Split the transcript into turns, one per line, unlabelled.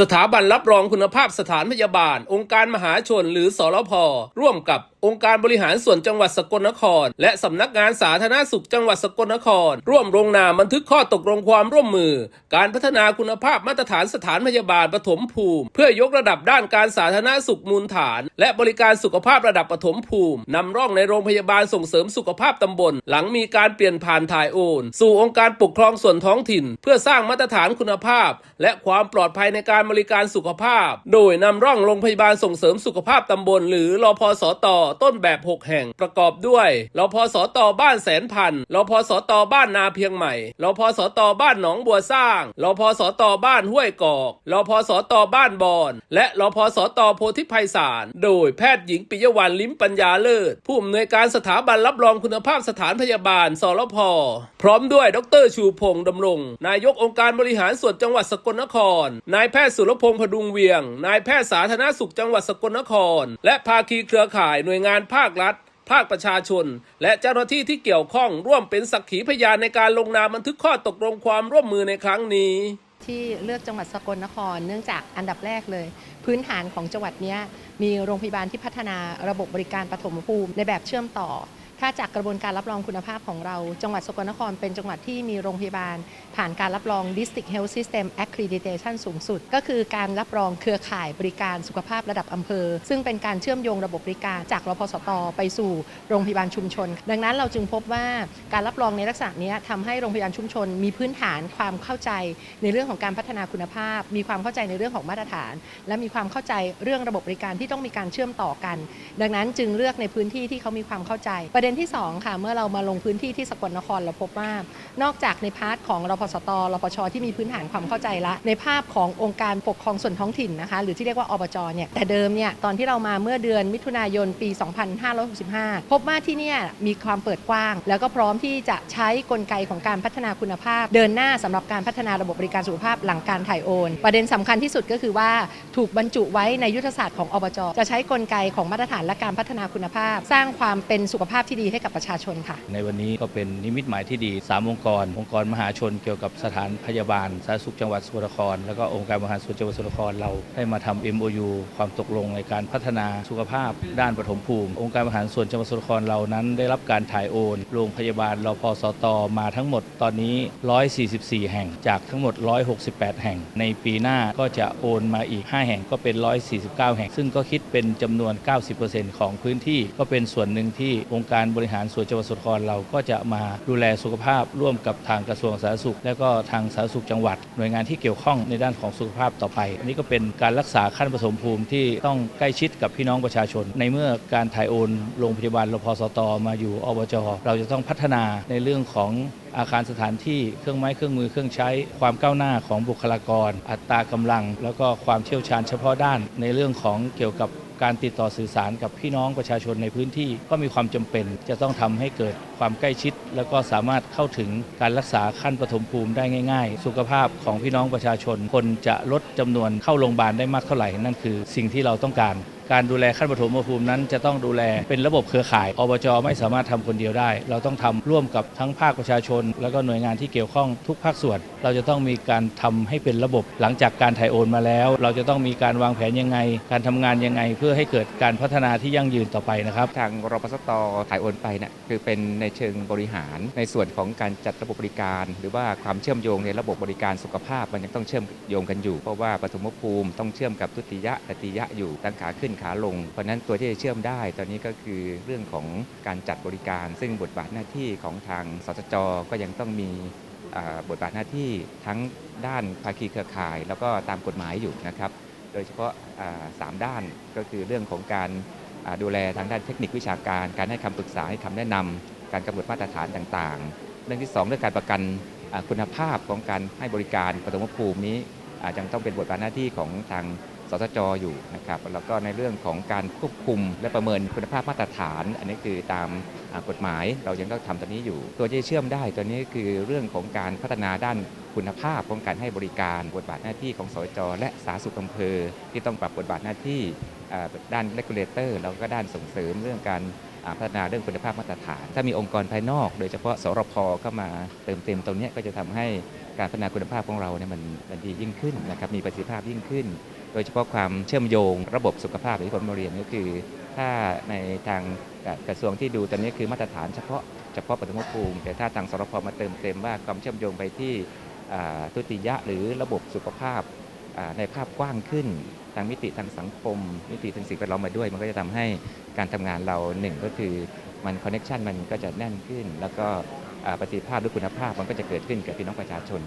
สถาบันรับรองคุณภาพสถานพยาบาล องค์การมหาชนหรือสรพร่วมกับองค์การบริหารส่วนจังหวัดสกลนคร และสำนักงานสาธารณสุขจังหวัดสกลนคร ร่วมลงนามบันทึกข้อตกลงความร่วมมือ การพัฒนาคุณภาพมาตรฐานสถานพยาบาลปฐมภูมิ เพื่อยกระดับด้านการสาธารณสุขมูลฐาน และบริการสุขภาพระดับปฐมภูมินำร่องในโรงพยาบาลส่งเสริมสุขภาพตำบล หลังมีการเปลี่ยนผ่านถ่ายโอน สู่องค์การปกครองส่วนท้องถิ่น เพื่อสร้างมาตรฐานคุณภาพ และความปลอดภัยในการบริการสุขภาพ โดยนำร่องโรงพยาบาลส่งเสริมสุขภาพตำบล หรือรอพสตต้นแบบ 6 แห่ง ประกอบด้วยรอพสตบ้านแสนพันรอพสตบ้านนาเพียงใหม่รอพสตบ้านหนองบัวสร้างรอพสตบ้านห้วยกอกรอพสตบ้านบอน และรอพสตโพธิไพศาลโดยแพทย์หญิงปิยวรรณลิ้มปัญญาเลิศ ผู้อำนวยการสถาบันรับรองคุณภาพสถานพยาบาล สรพ พร้อมด้วยดรชูพงษ์ดำรง นายกองค์การบริหารส่วนจังหวัดสกลนคร นายแพทย์สุรพงษ์พดุงเวียง นายแพทย์สาธารณสุขจังหวัดสกลนคร และภาคีเครือข่ายหน่วยงานภาครัฐ ภาคประชาชน และเจ้าหน้าที่ที่เกี่ยวข้องร่วมเป็นสักขีพยานในการลงนามบันทึกข้อตกลงความร่วมมือในครั้งนี้
ที่เลือกจังหวัดสกลนคร เนื่องจากอันดับแรกเลย พื้นฐานของจังหวัดนี้มีโรงพยาบาลที่พัฒนาระบบบริการปฐมภูมิในแบบเชื่อมต่อ ถ้าจากกระบวนการรับรองคุณภาพของเรา จังหวัดสกลนครเป็นจังหวัดที่มีโรงพยาบาล ผ่านการรับรอง District Health System Accreditation สูงสุด ก็คือการรับรองเครือข่ายบริการสุขภาพระดับอำเภอ ซึ่งเป็นการเชื่อมโยงระบบบริการจากรพสตไปสู่โรงพยาบาลชุมชน ดังนั้นเราจึงพบว่าการรับรองในลักษณะนี้ทำให้โรงพยาบาลชุมชน มีพื้นฐานความเข้าใจในเรื่องของการพัฒนาคุณภาพ มีความเข้าใจในเรื่องของมาตรฐาน และมีความเข้าใจเรื่องระบบบริการที่ต้องมีการเชื่อมต่อกัน ดังนั้นจึงเลือกในพื้นที่ที่เขามีความเข้าใจประเด็นที่สองค่ะ เมื่อเรามาลงพื้นที่ที่สกลนครเราพบว่านอกจากในพาร์ทของรพสตรพชที่มีพื้นฐานความเข้าใจละ ในภาพขององค์การปกครองส่วนท้องถิ่นนะคะ หรือที่เรียกว่าอบจเนี่ยแต่เดิมเนี่ยตอนที่เรามาเมื่อเดือนมิถุนายนปี 2565 พบว่าที่เนี่ยมีความเปิดกว้าง แล้วก็พร้อมที่จะใช้กลไกของการพัฒนาคุณภาพ เดินหน้าสำหรับการพัฒนาระบบบริการสุขภาพหลังการถ่ายโอน ประเด็นสำคัญที่สุดก็คือว่าถูกบรรจุไว้ในยุทธศาสตร์ของอบจจะใช้กลไกของมาตรฐานและการพัฒนาคุณภาพ สร้างความเป็นสุขภาพที่ดีให้กับประชาชนค่ะ
ในวันนี้ก็เป็นนิมิตหมายที่ดี 3 องค์กร องค์กรมหาชนเกี่ยวกับสถานพยาบาล สาธารณสุขจังหวัดสกลนคร แล้วก็องค์การมหาส่วนจังหวัดสกลนครเราได้มาทำ MOU ความตกลงในการพัฒนาสุขภาพ ด้านปฐมภูมิ องค์การมหาส่วนจังหวัดสกลนครเรานั้น ได้รับการถ่ายโอน โรงพยาบาลรพสตมาทั้งหมดตอนนี้ 144 แห่งจากทั้งหมด 168 แห่ง ในปีหน้าก็จะโอนมาอีก 5 แห่งก็เป็น 149 แห่ง ซึ่งก็คิดเป็นจำนวน 90%ของพื้นที่ก็เป็นส่วนหนึ่งที่องค์การบริหารส่วนจังหวัดสกลนครเราก็จะมาดูแลสุขภาพร่วมกับทางกระทรวงสาธารณสุข และก็ทางสาธารณสุขจังหวัด หน่วยงานที่เกี่ยวข้องในด้านของสุขภาพต่อไป อันนี้ก็เป็นการรักษาขั้นผสมภูมิที่ต้องใกล้ชิดกับพี่น้องประชาชน ในเมื่อการถ่ายโอนโรงพยาบาลรพสตมาอยู่อบจเราจะต้องพัฒนาในเรื่องของอาคารสถานที่เครื่องไม้เครื่องมือเครื่องใช้ความก้าวหน้าของบุคลากร อัตรากำลัง แล้วก็ความเชี่ยวชาญเฉพาะด้านในเรื่องของเกี่ยวกับการติดต่อสื่อสารกับพี่น้องประชาชนในพื้นที่ก็มีความจำเป็น จะต้องทำให้เกิดความใกล้ชิด แล้วก็สามารถเข้าถึงการรักษาขั้นปฐมภูมิได้ง่าย ๆ สุขภาพของพี่น้องประชาชน คนจะลดจำนวนเข้าโรงพยาบาลได้มากเท่าไหร่นั่นคือสิ่งที่เราต้องการการดูแลขั้นปฐมภูมินั้นจะต้องดูแลเป็นระบบเครือข่ายอบจไม่สามารถทำคนเดียวได้ เราต้องทำร่วมกับทั้งภาคประชาชน แล้วก็หน่วยงานที่เกี่ยวข้องทุกภาคส่วน เราจะต้องมีการทำให้เป็นระบบหลังจากการถ่ายโอนมาแล้ว เราจะต้องมีการวางแผนยังไง การทำงานยังไง เพื่อให้เกิดการพัฒนาที่ยั่งยืนต่อไปนะครับ
ทางรพสตถ่ายโอนไปเนี่ยคือเป็นในเชิงบริหาร ในส่วนของการจัดระบบบริการ หรือว่าความเชื่อมโยงในระบบบริการสุขภาพมันยังต้องเชื่อมโยงกันอยู่ เพราะว่าปฐมภูมิต้องเชื่อมกับทุติยะตติยะอยู่ตั้งขาขึ้นขาลง เพราะนั้นตัวที่จะเชื่อมได้ตอนนี้ก็คือเรื่องของการจัดบริการ ซึ่งบทบาทหน้าที่ของทางสสจก็ยังต้องมีบทบาทหน้าที่ทั้งด้านภาคีเครือข่าย แล้วก็ตามกฎหมายอยู่นะครับ โดยเฉพาะสามด้านก็คือเรื่องของการดูแลทางด้านเทคนิควิชาการ การให้คำปรึกษาให้คำแนะนำการกำหนดมาตรฐานต่างๆ เรื่องที่ 2 เรื่องการประกันคุณภาพของการให้บริการปฐมภูมินี้อายังต้องเป็นบทบาทหน้าที่ของทาง สจอยู่นะครับแล้วก็ในเรื่องของการควบคุมและประเมินคุณภาพมาตรฐาน อันนี้คือตามกฎหมายเรายังต้องทำตัวนี้อยู่ ตัวที่เชื่อมได้ตัวนี้คือเรื่องของการพัฒนาด้านคุณภาพของการให้บริการบทบาทหน้าที่ของสสจและสาธารณสุขอำเภอที่ต้องปรับบทบาทหน้าที่ อ่าด้าน regulator แล้วก็ด้านส่งเสริมเรื่องการพัฒนาเรื่องคุณภาพมาตรฐาน ถ้ามีองค์กรภายนอก โดยเฉพาะสรพเข้ามาเติมเต็มตรงนี้ก็จะทำให้การพัฒนาคุณภาพของเราเนี่ยมันมันดียิ่งขึ้นนะครับมีประสิทธิภาพยิ่งขึ้น โดยเฉพาะความเชื่อมโยงระบบสุขภาพที่ผมมาเรียนก็คือ ถ้าในทางกระทรวงที่ดูตอนนี้คือมาตรฐานเฉพาะเฉพาะปฐมภูมิ แต่ถ้าทางสรพมาเติมเต็มว่าความเชื่อมโยงไปที่ทุติยะหรือระบบสุขภาพในภาพกว้างขึ้น ทางมิติทางสังคม มิติทางสิ่งแวดล้อมมาด้วย มันก็จะทำให้การทำงานเราหนึ่งก็คือมันคอนเน็ชันมันก็จะแน่นขึ้น แล้วก็ประสิทธิภาพหรือคุณภาพมันก็จะเกิดขึ้นกับพี่น้องประชาชน